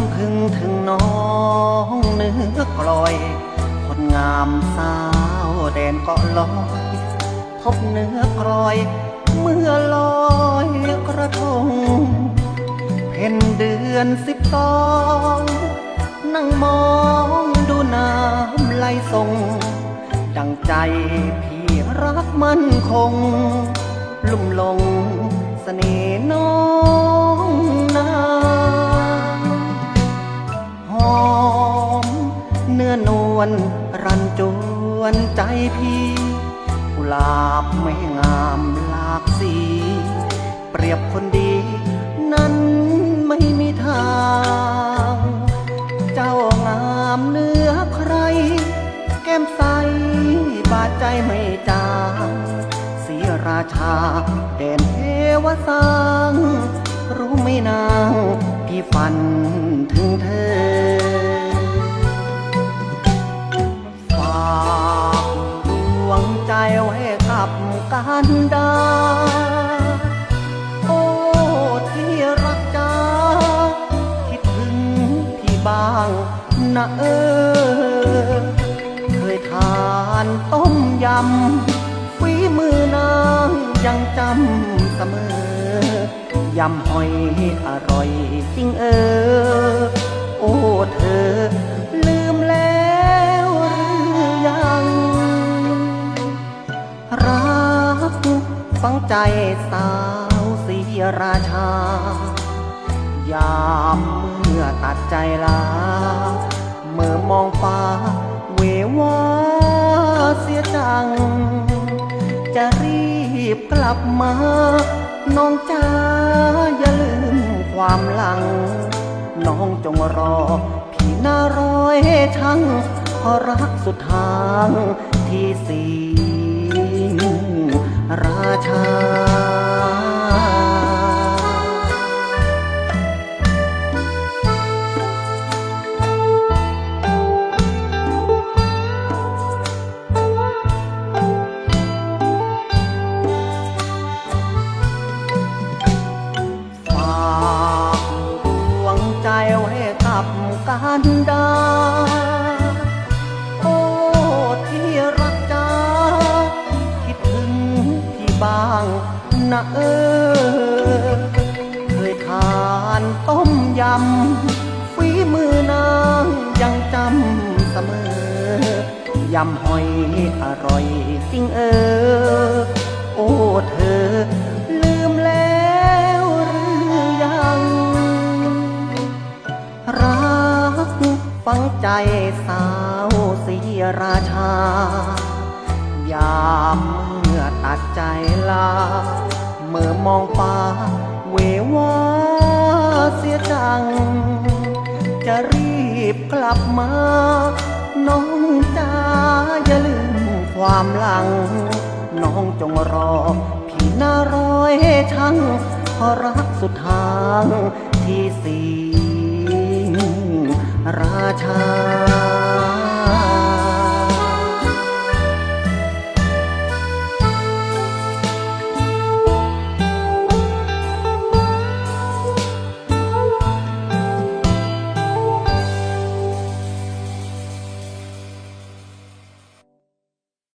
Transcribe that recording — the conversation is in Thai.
ำพึงถึงน้องเนื้อกลอย คนงามสาวแดนเกาะลอยพบเนื้อกลอย เมื่อลอยกระทง เพ็ญเดือนสิบสอง นั่งมองดูน้ำไหลส่งดังใจพี่รักมั่นคง ลุ่มหลงเสน่ห์น้อง หลาบไม่งามหลากสี เปรียบคนดี นั้นไม่มีทาง เจ้างามเนื้อใคร แก้มใสบาดใจไม่จางศรีราชาแดนเทวสร้าง รู้ไม่นาง พี่ฝันถึงเธอ ดา โอ้ที่รักจ้าคิดถึงพี่บ้างนะเออ เคยทานต้มยำฝีมือนางยังจำเสมอยำหอยอร่อยจริงเออ โอ้เธอลื ราชายามเมื่อตัดใจลา เมื่อมองฟ้า เววาเสียจัง จะรีบกลับมา น้องจ้าอย่าลืมความหลัง น้องจงรอ พี่น่าร้อยช่างเพราะรักสุดทางที่สีราชา กันดา โอ้ที่รักจ้าคิดถึงพี่บ้างนะเออ เคยทานต้มยำฝีมือนางยังจำเสมอยำหอยอร่อยจริงเออ โอ้เธอ สาวสีราชายามเมื่อตัดใจลา เมื่อมองฟ้า เววาเสียจัง จะรีบกลับมา น้องจ้าอย่าลืมความหลัง น้องจงรอ พี่น่าร้อยช่างพราะรักสุดทางที่สี่ ราชา